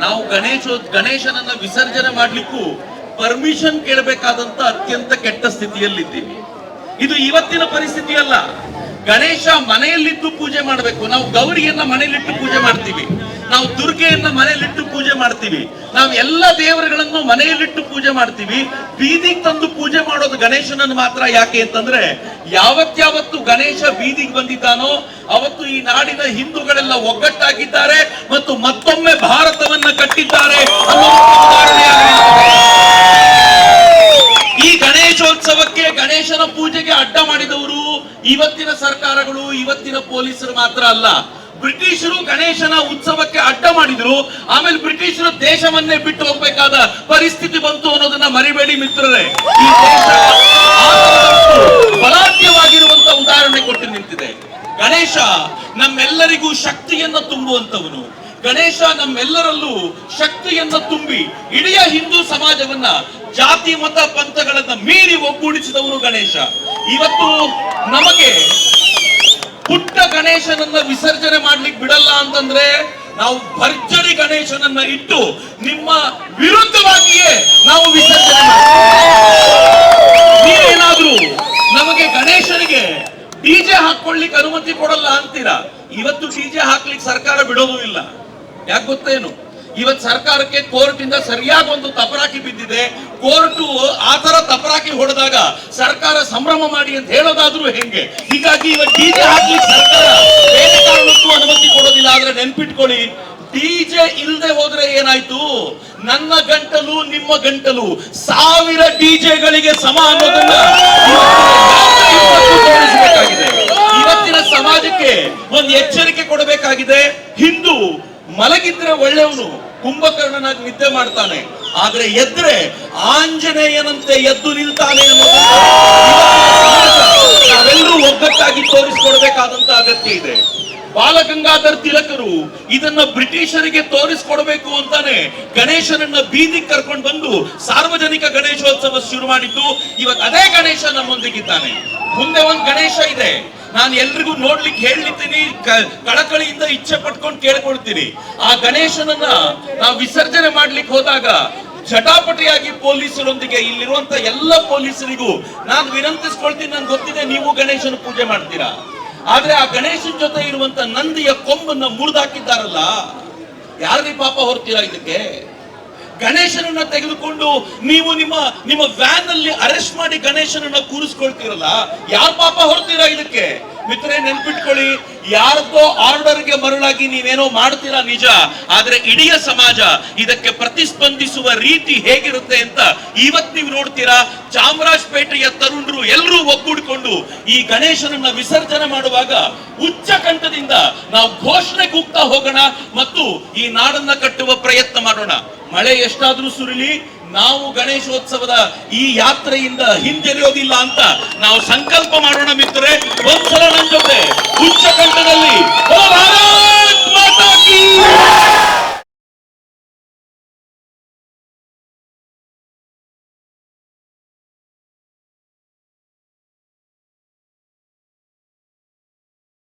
ನಾವು ಗಣೇಶ ಗಣೇಶನನ್ನ ವಿಸರ್ಜನೆ ಮಾಡ್ಲಿಕ್ಕೂ ಪರ್ಮಿಷನ್ ಕೇಳಬೇಕಾದಂತ ಅತ್ಯಂತ ಕೆಟ್ಟ ಸ್ಥಿತಿಯಲ್ಲಿದ್ದೀವಿ. ಇದು ಇವತ್ತಿನ ಪರಿಸ್ಥಿತಿ ಅಲ್ಲ ಗಣೇಶ ಮನೆಯಲ್ಲಿದ್ದು ಪೂಜೆ ಮಾಡಬೇಕು. ನಾವು ಗೌರಿಯನ್ನ ಮನೆಯಲ್ಲಿಟ್ಟು ಪೂಜೆ ಮಾಡ್ತೀವಿ. ನಾವು ದುರ್ಗೆಯನ್ನ ಮನೆಯಲ್ಲಿಟ್ಟು ಪೂಜೆ ಮಾಡ್ತೀವಿ ನಾವು ಎಲ್ಲ ದೇವರುಗಳನ್ನು ಮನೆಯಲ್ಲಿಟ್ಟು ಪೂಜೆ ಮಾಡ್ತೀವಿ ಬೀದಿಗೆ ತಂದು ಪೂಜೆ ಮಾಡೋದು ಗಣೇಶನನ್ನು ಮಾತ್ರ ಯಾಕೆ ಅಂತಂದ್ರೆ ಯಾವತ್ತಾವತ್ತು ಗಣೇಶ ಬೀದಿಗೆ ಬಂದಿದ್ದಾನೋ, ಅವತ್ತು ಈ ನಾಡಿನ ಹಿಂದೂಗಳೆಲ್ಲ ಒಗ್ಗಟ್ಟಾಗಿದ್ದಾರೆ ಮತ್ತು ಮತ್ತೊಮ್ಮೆ ಭಾರತವನ್ನ ಕಟ್ಟಿದ್ದಾರೆ. ಈ ಗಣೇಶೋತ್ಸವಕ್ಕೆ ಗಣೇಶನ ಪೂಜೆಗೆ ಅಡ್ಡ ಮಾಡಿದವರು ಇವತ್ತಿನ ಸರ್ಕಾರಗಳು, ಇವತ್ತಿನ ಪೊಲೀಸರು ಮಾತ್ರ ಅಲ್ಲ ಬ್ರಿಟಿಷರು ಗಣೇಶನ ಉತ್ಸವಕ್ಕೆ ಅಡ್ಡ ಮಾಡಿದ್ರು. ಆಮೇಲೆ ಬ್ರಿಟಿಷರು ದೇಶವನ್ನೇ ಬಿಟ್ಟು ಹೋಗ್ಬೇಕಾದ ಪರಿಸ್ಥಿತಿ ಬಂತು ಅನ್ನೋದನ್ನ ಮರಿಬೇಡಿ ಮಿತ್ರರೇ. ಈ ದೇಶ ಬಲಾಢ್ಯವಾಗಿರುವಂತ ಉದಾಹರಣೆ ಕೊಟ್ಟು ನಿಂತಿದೆ. ಗಣೇಶ ನಮ್ಮೆಲ್ಲರಿಗೂ ಶಕ್ತಿಯನ್ನ ತುಂಬುವಂತವನು. ಗಣೇಶ ನಮ್ಮೆಲ್ಲರಲ್ಲೂ ಶಕ್ತಿಯನ್ನ ತುಂಬಿ ಇಡೀ ಹಿಂದೂ ಸಮಾಜವನ್ನ ಜಾತಿ, ಮತ, ಪಂಥಗಳನ್ನ ಮೀರಿ ಒಗ್ಗೂಡಿಸಿದವನು ಗಣೇಶ. ಇವತ್ತು ನಮಗೆ ಪುಟ್ಟ ಗಣೇಶನನ್ನ ವಿಸರ್ಜನೆ ಮಾಡ್ಲಿಕ್ಕೆ ಬಿಡಲ್ಲ ಅಂತಂದ್ರೆ ನಾವು ಭರ್ಜರಿ ಗಣೇಶನನ್ನ ಇಟ್ಟು ನಿಮ್ಮ ವಿರುದ್ಧವಾಗಿಯೇ ನಾವು ವಿಸರ್ಜನೆ ನೀವೇನಾದ್ರೂ ನಮಗೆ ಗಣೇಶನಿಗೆ ಡಿಜೆ ಹಾಕೊಳ್ಳಿಕ್ಕೆ ಅನುಮತಿ ಕೊಡಲ್ಲ ಅಂತೀರಾ? ಇವತ್ತು ಡಿಜೆ ಹಾಕ್ಲಿಕ್ಕೆ ಸರ್ಕಾರ ಬಿಡೋದು ಇಲ್ಲ. ಯಾಕೆ ಗೊತ್ತೇನು? ಇವತ್ತು ಸರ್ಕಾರಕ್ಕೆ ಕೋರ್ಟ್ ಇಂದ ಸರಿಯಾಗಿ ಒಂದು ತಪರಾಕಿ ಬಿದ್ದಿದೆ. ಕೋರ್ಟ್ ಆತರ ತಪರಾಕಿ ಹೊಡೆದಾಗ ಸರ್ಕಾರ ಸಂಭ್ರಮ ಮಾಡಿ ಅಂತ ಹೇಳೋದಾದ್ರೂ ಹೆಂಗೆ? ಹೀಗಾಗಿ ಇವತ್ತು ಡಿಜೆ ಹಾಕ್ಲಿಕ್ಕೆ ಸರ್ಕಾರ ಬೇರೆ ಅನುಮತಿ ಕೊಡೋದಿಲ್ಲ, ಆದ್ರೆ ನೆನ್ಪಿಟ್ಕೊಳ್ಳಿ. ಡಿಜೆ ಇಲ್ಲದೆ ಹೋದ್ರೆ ಏನಾಯ್ತು? ನನ್ನ ಗಂಟಲು ನಿಮ್ಮ ಗಂಟಲು. ಸಾವಿರ ಡಿಜೆಗಳಿಗೆ ಸಮ ಅನ್ನೋದನ್ನ ಇವತ್ತಿನ ಸಮಾಜಕ್ಕೆ ಒಂದು ಎಚ್ಚರಿಕೆ ಕೊಡಬೇಕಾಗಿದೆ. ಹಿಂದೂ ಮಲಗಿದ್ರೆ ಒಳ್ಳೆಯವನು, ಕುಂಭಕರ್ಣನಾಗಿ ನಿದ್ದೆ ಮಾಡ್ತಾನೆ. ಆದ್ರೆ ಎದ್ರೆ ಆಂಜನೇಯನಂತೆ ಎದ್ದು ನಿಲ್ತಾನೆ ನಾವೆಲ್ಲರೂ ಒಗ್ಗಟ್ಟಾಗಿ ತೋರಿಸ್ಕೊಡ್ಬೇಕಾದಂತ ಅಗತ್ಯ ಇದೆ. ಬಾಲಗಂಗಾಧರ್ ತಿಲಕರು ಇದನ್ನ ಬ್ರಿಟಿಷರಿಗೆ ತೋರಿಸ್ಕೊಡ್ಬೇಕು ಅಂತಾನೆ ಗಣೇಶನನ್ನ ಬೀದಿಗೆ ಕರ್ಕೊಂಡು ಬಂದು ಸಾರ್ವಜನಿಕ ಗಣೇಶೋತ್ಸವ ಶುರು ಮಾಡಿದ್ದು. ಇವತ್ತು ಅದೇ ಗಣೇಶ ನಮ್ಮೊಂದಿಗಿದ್ದಾನೆ. ಮುಂದೆ ಒಂದು ಗಣೇಶ ಇದೆ. ನಾನು ಎಲ್ರಿಗೂ ನೋಡ್ಲಿಕ್ಕೆ ಹೇಳಿದ್ದೀನಿ ಕಳಕಳಿಯಿಂದ ಇಚ್ಛೆ ಪಟ್ಕೊಂಡು ಕೇಳ್ಕೊಳ್ತೀನಿ. ಆ ಗಣೇಶನನ್ನ ನಾವು ವಿಸರ್ಜನೆ ಮಾಡ್ಲಿಕ್ಕೆ ಹೋದಾಗ ಚಟಾಪಟಿಯಾಗಿ ಪೊಲೀಸರೊಂದಿಗೆ ಇಲ್ಲಿರುವಂತ ಎಲ್ಲ ಪೊಲೀಸರಿಗೂ ನಾನು ವಿನಂತಿಸ್ಕೊಳ್ತೀನಿ ನನ್ಗೆ ಗೊತ್ತಿದೆ ನೀವು ಗಣೇಶನ ಪೂಜೆ ಮಾಡ್ತೀರಾ. ಆದ್ರೆ ಆ ಗಣೇಶನ ಜೊತೆ ಇರುವಂತ ನಂದಿಯ ಕೊಂಬನ್ನ ಮುರಿದಾಕಿದ್ದಾರಲ್ಲ. ಯಾರಿಗೆ ಪಾಪ ಹೊರ್ತೀರಾ ಇದಕ್ಕೆ? ಗಣೇಶನನ್ನ ತೆಗೆದುಕೊಂಡು ನೀವು ನಿಮ್ಮ ನಿಮ್ಮ ವ್ಯಾನ್ ಅಲ್ಲಿ ಅರೆಸ್ಟ್ ಮಾಡಿ ಗಣೇಶನನ್ನ ಕೂರಿಸ್ಕೊಳ್ತೀರಲ್ಲ? ಯಾರ ಪಾಪ ಹೊರ್ತೀರಾ ಇದಕ್ಕೆ? ಮಿತ್ರರೇ, ನೆನ್ಪಿಟ್ಕೊಳ್ಳಿ. ಯಾರದ್ದೋ ಆರ್ಡರ್ಗೆ ಮರುಳಾಗಿ ನೀವೇನೋ ಮಾಡ್ತೀರಾ ನಿಜ, ಆದ್ರೆ ಇಡೀ ಸಮಾಜ ಇದಕ್ಕೆ ಪ್ರತಿಸ್ಪಂದಿಸುವ ರೀತಿ ಹೇಗಿರುತ್ತೆ ಅಂತ ಇವತ್ ನೀವು ನೋಡ್ತೀರಾ, ಚಾಮರಾಜಪೇಟೆಯ ತರುಣರು ಎಲ್ಲರೂ ಒಗ್ಗೂಡಿಕೊಂಡು ಈ ಗಣೇಶನನ್ನ ವಿಸರ್ಜನೆ ಮಾಡುವಾಗ ಉಚ್ಚ ಕಂಠದಿಂದ ನಾವು ಘೋಷಣೆ ಕೂಗ್ತಾ ಹೋಗೋಣ ಮತ್ತು ಈ ನಾಡನ್ನ ಕಟ್ಟುವ ಪ್ರಯತ್ನ ಮಾಡೋಣ. ಮಳೆ ಎಷ್ಟಾದ್ರೂ ಸುರಿಲಿ ನಾವು ಗಣೇಶೋತ್ಸವದ ಈ ಯಾತ್ರೆಯಿಂದ ಹಿಂಜರಿಯೋದಿಲ್ಲ ಅಂತ ನಾವು ಸಂಕಲ್ಪ ಮಾಡೋಣ ಮಿತ್ರರೇ. ಒಂದ್ಸಲ ನನ್ನ ಜೊತೆ ಉಚ್ಚ